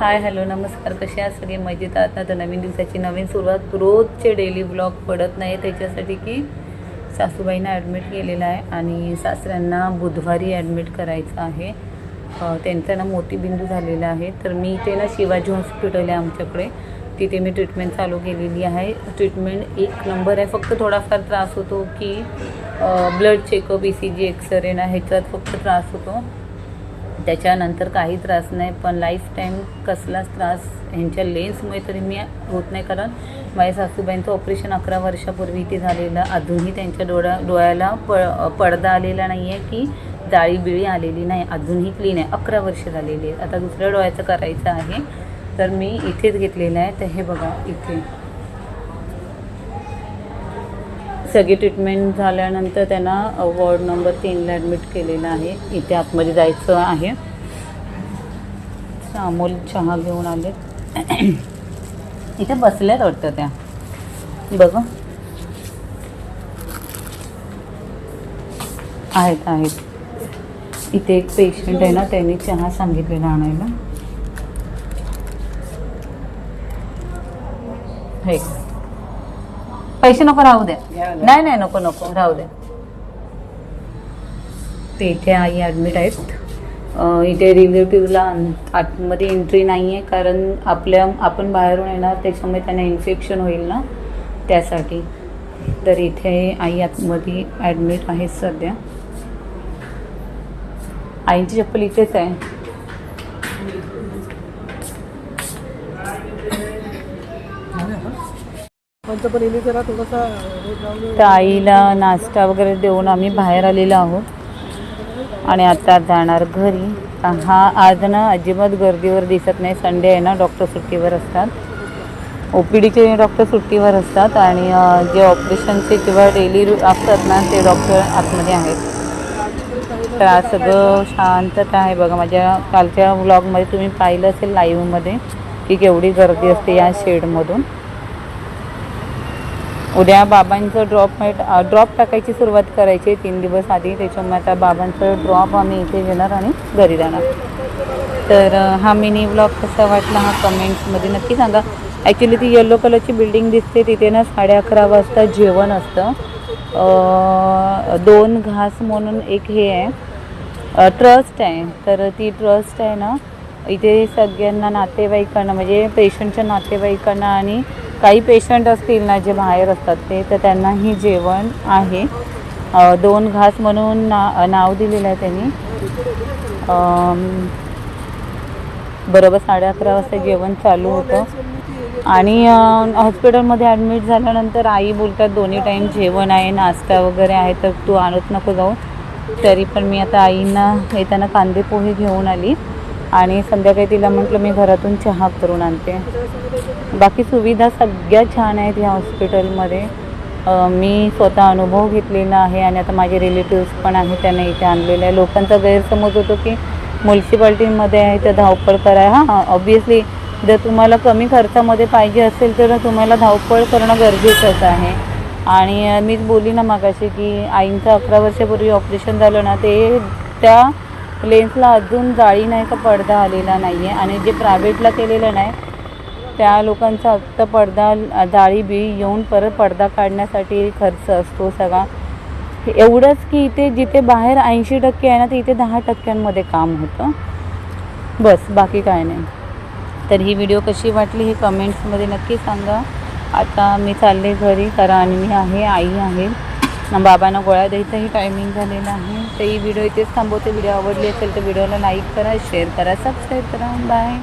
Hi hello नमस्कार. कसे आहात सगळे? मजेत आहात ना? तर नवीन दिवसाची नवीन सुरुवात. रोजचे डेली ब्लॉग पडत नाही त्याच्यासाठी की सासूबाईंना ॲडमिट केलेलं आहे आणि सासऱ्यांना बुधवारी ॲडमिट करायचं आहे. त्यांचं त्यांचा ना मोतीबिंदू झालेला आहे. तर मी इथे ना शिवाजी हॉस्पिटल आहे आमच्याकडे. तिथे मी ट्रीटमेंट चालू केलेली आहे. ट्रीटमेंट एक नंबर आहे. फक्त थोडाफार त्रास होतो की blood checkup E C G x-ray ना ह्याच्यात फक्त त्रास होतो. त्याच्यानंतर काही त्रास नाही पण लाईफ टाईम कसलाच त्रास ह्यांच्या लेन्समुळे तरी मी होत नाही. कारण माझ्या सासूबाईंचं ऑपरेशन अकरा वर्षापूर्वी इथे झालेलं. अजूनही त्यांच्या डोळ्या डोळ्याला प पडदा आलेला नाही आहे की जाळी बिळी आलेली नाही. अजूनही क्लीन आहे. अकरा वर्ष झालेली आहेत. आता दुसऱ्या डोळ्याचं करायचं आहे. तर मी इथेच घेतलेलं आहे. तर हे बघा इथे. सगळी ट्रीटमेंट झाल्यानंतर त्यांना वॉर्ड नंबर तीनला ॲडमिट केलेलं आहे. इथे आतमध्ये जायचं आहे. अमोल चहा घेऊन आले इथे बसल्यात वाटतं त्या. बघा. आहेत आहेत. इथे एक पेशंट आहे ना त्यांनी चहा सांगितलेला आणायला. हे. पैसे नको राहू द्या. नाही नाही नको नको राहू द्या. ते इथे आई ॲडमिट आहेत. अं, इथे रिलेटिव्हला आतमध्ये एंट्री नाही आहे कारण आपल्या आपण बाहेरून येणार त्याच्यामुळे त्यांना इन्फेक्शन होईल ना त्यासाठी. तर इथे आई आतमध्ये ॲडमिट आहे सध्या. आईची चप्पल इथेच आहे पण इथे जरा थोडासा रोज लावून तर आईला नाश्ता वगैरे देऊन आम्ही बाहेर आलेलो आहोत. आणि आता जाणार घरी. हा आज ना अजिबात गर्दीवर दिसत नाही. संडे आहे ना डॉक्टर सुट्टीवर असतात. ओ पी डीचे डॉक्टर सुट्टीवर असतात. आणि जे ऑपरेशनचे किंवा डेली असतात ना ते डॉक्टर आतमध्ये आहेत. तर आज सगळं शांतता आहे. बघा माझ्या कालच्या व्लॉगमध्ये तुम्ही पाहिलं असेल लाईव्हमध्ये की केवढी गर्दी असते या शेडमधून उद्या बाबांचं ड्रॉप ड्रॉप टाकायची सुरुवात करायची. आहे तीन दिवस आधी त्याच्यामुळे आता बाबांचं ड्रॉप आम्ही इथे घेणार आणि घरी जाणार. तर हा मिनी ब्लॉग कसा वाटला हा कमेंट्समध्ये नक्की सांगा. ॲक्च्युली ती येलो कलरची बिल्डिंग दिसते. तिथे ना साडे अकरा वाजता जेवण असतं. दोन घास म्हणून एक हे आहे. ट्रस्ट आहे. तर ती ट्रस्ट आहे ना इथे सगळ्यांना नातेवाईकांना म्हणजे पेशंटच्या नातेवाईकांना आणि काही पेशंट असतील ना जे बाहेर असतात ते तर त्यांनाही जेवण आहे. दोन घास म्हणून ना नाव दिलेलं आहे त्यांनी. बरोबर साडे अकरा वाजता जेवण चालू होतं. आणि हॉस्पिटलमध्ये ॲडमिट झाल्यानंतर आई बोलतात दोन्ही टाईम जेवण आहे नाश्ता वगैरे आहे तर तू आणत नको जाऊ. तरी पण मी आता आईंना येताना कांदे पोहे घेऊन आली. आणि संध्याकाळी तिला म्हटलं मी घरातून चहा करून आणते. बाकी सुविधा सगळ्या छान आहेत या हॉस्पिटलमध्ये. मी स्वतः अनुभव घेतलेला आहे आणि आता माझे रिलेटिव्स पण आहेत त्यांना इथे आणलेले आहे. लोकांचा गैरसमज होतो की म्युन्सिपाल्टीमध्ये आहे तर धावपळ करा. हां ऑब्वियसली जर तुम्हाला कमी खर्चामध्ये पाहिजे असेल तर तुम्हाला धावपळ करणं गरजेचंच आहे. आणि मीच बोलली ना मागाशी की आईंचं अकरा वर्षापूर्वी ऑपरेशन झालं ना ते त्या लेन्सला अजून जाळी नाही का पडदा आलेला नाही आहे आणि जे प्रायव्हेटला केलेलं नाही त्या लोकांचा आत्ता पडदा जाळी बिळी येऊन परत पडदा काढण्यासाठी खर्च असतो सगळा. एवढंच की इथे जिथे बाहेर ऐंशी टक्के आहे ना ते इथे दहा टक्क्यांमध्ये काम होतं. बस बाकी काय नाही. तर ही व्हिडिओ कशी वाटली हे कमेंट्समध्ये नक्की सांगा. आता मी चालले घरी कारण आणि मी आहे आई आहे. बाबांना गोळ्या द्यायचाही टायमिंग झालेला आहे. तर ही व्हिडिओ इथेच थांबवते. व्हिडिओ आवडली असेल तर व्हिडिओला लाईक करा शेअर करा सबस्क्राईब करा. बाय